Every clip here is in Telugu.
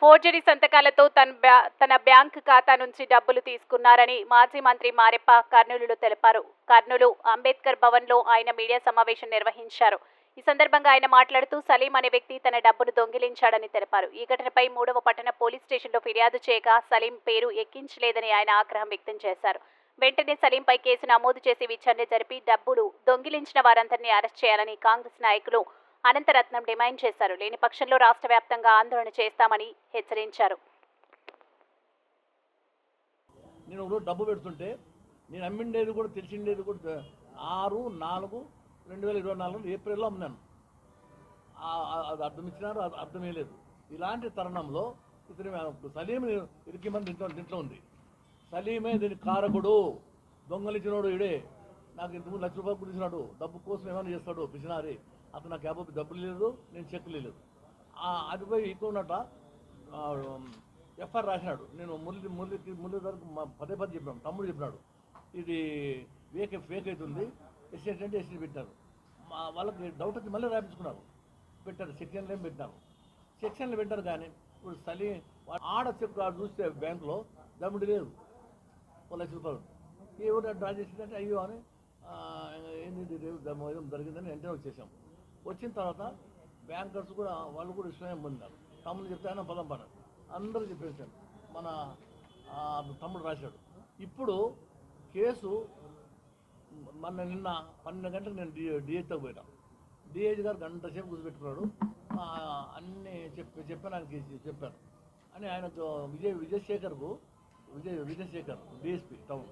ఫోర్జరీ సంతకాలతో తన బ్యా- తన బ్యాంక్ ఖాతా నుంచి డబ్బులు తీసుకున్నారని మాజీ మంత్రి మారెప్ప కర్నూలులో తెలిపారు. కర్నూలు అంబేద్కర్ భవన్లో ఆయన మీడియా సమావేశం నిర్వహించారు. ఈ సందర్భంగా ఆయన మాట్లాడుతూ సలీం అనే వ్యక్తి తన డబ్బును దొంగిలించాడని తెలిపారు. ఈ ఘటనపై మూడవ పట్టణ పోలీస్ స్టేషన్లో ఫిర్యాదు చేయగా సలీం పేరు ఎక్కించలేదని ఆయన ఆగ్రహం వ్యక్తం చేశారు. వెంటనే సలీంపై కేసు నమోదు చేసి విచారణ జరిపి డబ్బులు దొంగిలించిన వారందరినీ అరెస్ట్ చేయాలని కాంగ్రెస్ నాయకులు అనంతరత్నం డిమాండ్ చేశారు. లేని పక్షంలో రాష్ట్ర వ్యాప్తంగా ఆందోళన చేస్తామని హెచ్చరించారు. నేను ఒకరోజు డబ్బు పెడుతుంటే నేను అమ్మిండేది కూడా తెలిసిండేది కూడా ఆరు నాలుగు రెండు వేల ఇరవై నాలుగు ఏప్రిల్లో అమ్మినాను. అది అర్థం ఇచ్చినారు అది అర్థమే లేదు ఇలాంటి తరుణంలో ఇతని సలీం ఇరికి మంది దీంట్లో దీంట్లో ఉంది. సలీమే దీని కారకుడు. దొంగలిచ్చినోడు ఇడే నాకు ఇంతకుముందు లక్ష రూపాయలు కుడిచినాడు డబ్బు కోసం ఏమైనా చేస్తాడు పిసినారి. అతను నాకు యాభై డబ్బులు లేదు నేను చెక్ లేదు అది పోయి ఎక్కువ ఎఫ్ఐఆర్ రాసినాడు. నేను మురళి మురళికి మురళి వరకు మా పదే పదే చెప్పాను. తమ్ముడు చెప్పినాడు. ఇది ఫేక్ ఫేక్ అవుతుంది. ఎస్ఎస్ అంటే ఎస్ఎస్ పెట్టారు. మా వాళ్ళకి డౌట్ వచ్చి మళ్ళీ రాయించుకున్నారు. పెట్టారు. సెక్షన్లు ఏం పెట్టినారు. సెక్షన్లు పెట్టారు కానీ ఇప్పుడు సలి ఆడ చెక్ చూస్తే బ్యాంకులో దమ్ముడి లేదు. ఒక లక్ష రూపాయలు. ఎవరు డ్రా చేసిందంటే అయ్యో అని ఆ, ఏంది ఇది దమ్ము జరిగిందని వెంటనే వచ్చేసాం వచ్చిన తర్వాత బ్యాంకర్స్ కూడా వాళ్ళు కూడా విషయం పొందారు. తమ్ముడు చెప్తే ఆయన పదం పడారు అందరూ చెప్పేసారు మన తమ్ముడు రాశాడు. ఇప్పుడు కేసు మొన్న నిన్న పన్నెండు గంటలకు నేను డి డిహెచ్తో పోయినా. డిహెచ్ గారు గంట సేపు కూర్చోబెట్టుకున్నాడు. అన్నీ చెప్పి చెప్పాను ఆయనకి చెప్పాను. అని ఆయన విజయ్ విజయశేఖర్కు విజయ్ విజయశేఖర్ డిఎస్పి టౌన్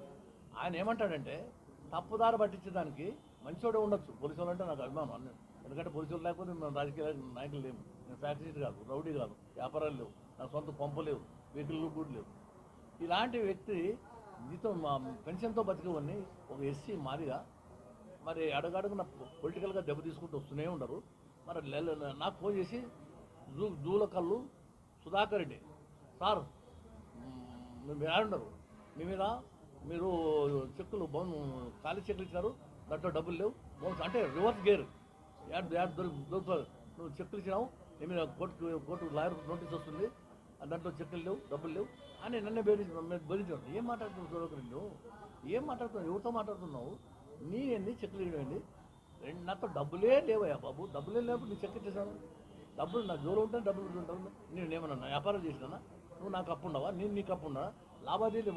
ఆయన ఏమంటాడంటే తప్పుదారి పట్టించడానికి మంచోడే ఉండొచ్చు. పోలీసు వాళ్ళు అంటే నాకు అభిమానం అన్నాడు ఎందుకంటే పొజిషన్ లేకపోతే మేము రాజకీయ నాయకులు లేము. నేను ఫ్యాక్టరీ కాదు రౌడీ కాదు వ్యాపారాలు లేవు. నా సొంత పంప లేవు వెహికల్ కూడా లేవు. ఇలాంటి వ్యక్తి జీతం మా పెన్షన్తో బతికేవన్నీ ఒక ఎస్సీ మాదిగా మరి అడుగడుగున పొలిటికల్గా దెబ్బ తీసుకుంటూ వస్తూనే ఉండరు. మరి నాకు ఫోన్ చేసి జూ జూలకల్లు సుధాకర్ రెడ్డి సార్ మీరు ఆడున్నారు మీ మీద మీరు చెక్కులు బౌన్ ఖాళీ చెక్కులు ఇచ్చారు దాంట్లో డబ్బులు లేవు బౌన్స్ అంటే రివర్స్ గేర్. యాడ్ యాడ్ దొరుకుతుంది నువ్వు చెక్కులు ఇచ్చినావు నీ కోర్టు కోర్టు లాయర్ నోటీస్ వస్తుంది దాంట్లో చెక్కులు లేవు డబ్బులు లేవు. అని నన్నే బెదిరించి బెదిరించాడు ఏం మాట్లాడుతున్నావు సుధాకర్ నువ్వు ఏం మాట్లాడుతున్నావు? ఎవరితో మాట్లాడుతున్నావు? నీ ఏంది చెక్కులు ఇవ్వండి రెండు నాతో డబ్బులే లేవయ్యా బాబు. డబ్బులే లేవు నీ చెక్ ఇచ్చేసాను డబ్బులు నా జోరు ఉంటే డబ్బులు ఉంటాను నేను ఏమన్నా వ్యాపారం చేసినా నువ్వు నాకు అప్పు ఉండవా? నేను నీకు అప్పు ఉండవా లావాదేవీ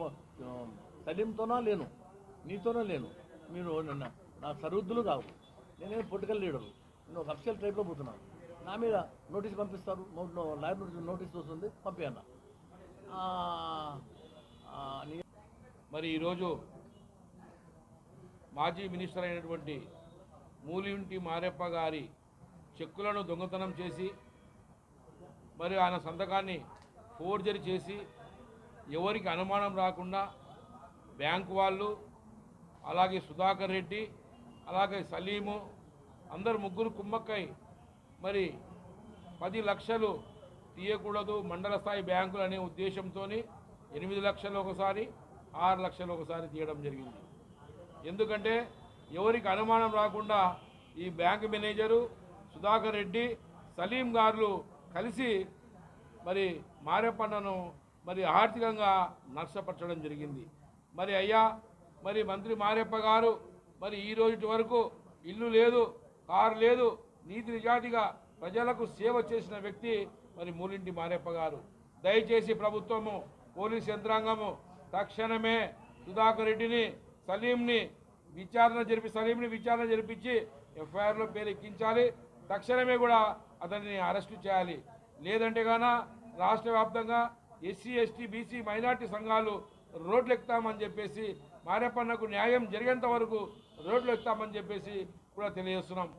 సలీంతోనా లేను? నీతోనే లేను? మీరు నా సరిహద్దులు కావు నేనేం పొలిటికల్ లీడరు. నేను రక్షల్ ట్రైబ్లో పోతున్నాను నా మీద నోటీస్ పంపిస్తారు. లాయర్ నోటీస్ నోటీస్ వస్తుంది పంపేయన్న మరి ఈరోజు మాజీ మినిస్టర్ అయినటువంటి మూలింటి మారెప్ప గారి చెక్కులను దొంగతనం చేసి మరి ఆయన సంతకాన్ని ఫోర్జరీ చేసి ఎవరికి అనుమానం రాకుండా బ్యాంకు వాళ్ళు అలాగే సుధాకర్ రెడ్డి అలాగే సలీము అందరు ముగ్గురు కుమ్మక్కై మరి పది లక్షలు తీయకూడదు మండల స్థాయి బ్యాంకులు అనే ఉద్దేశంతో ఎనిమిది లక్షలు ఒకసారి ఆరు లక్షలు ఒకసారి తీయడం జరిగింది. ఎందుకంటే ఎవరికి అనుమానం రాకుండా ఈ బ్యాంక్ మేనేజరు సుధాకర్ రెడ్డి సలీం గారు కలిసి మరి మారేపన్నను మరి ఆర్థికంగా నష్టపరచడం జరిగింది. మరి అయ్యా మరి మంత్రి మారెప్ప గారు మరి ఈ రోజు వరకు ఇల్లు లేదు కారు లేదు నీతి నిజాతిగా ప్రజలకు సేవ చేసిన వ్యక్తి మరి మూలింటి మారెప్ప గారు. దయచేసి ప్రభుత్వము పోలీస్ యంత్రాంగము తక్షణమే సుధాకర్ రెడ్డిని సలీంని విచారణ జరిపి సలీంని విచారణ జరిపించి ఎఫ్ఐఆర్లో పేరు ఎక్కించాలి తక్షణమే కూడా అతనిని అరెస్టు చేయాలి. లేదంటే గాన రాష్ట్ర వ్యాప్తంగా ఎస్సీ ఎస్టీ బీసీ మైనార్టీ సంఘాలు రోడ్లు ఎక్కుతామని చెప్పేసి మారెప్పన్నకు న్యాయం జరిగేంత వరకు రోడ్లు ఎక్కుతామని చెప్పేసి కూడా తెలియజేస్తున్నాం.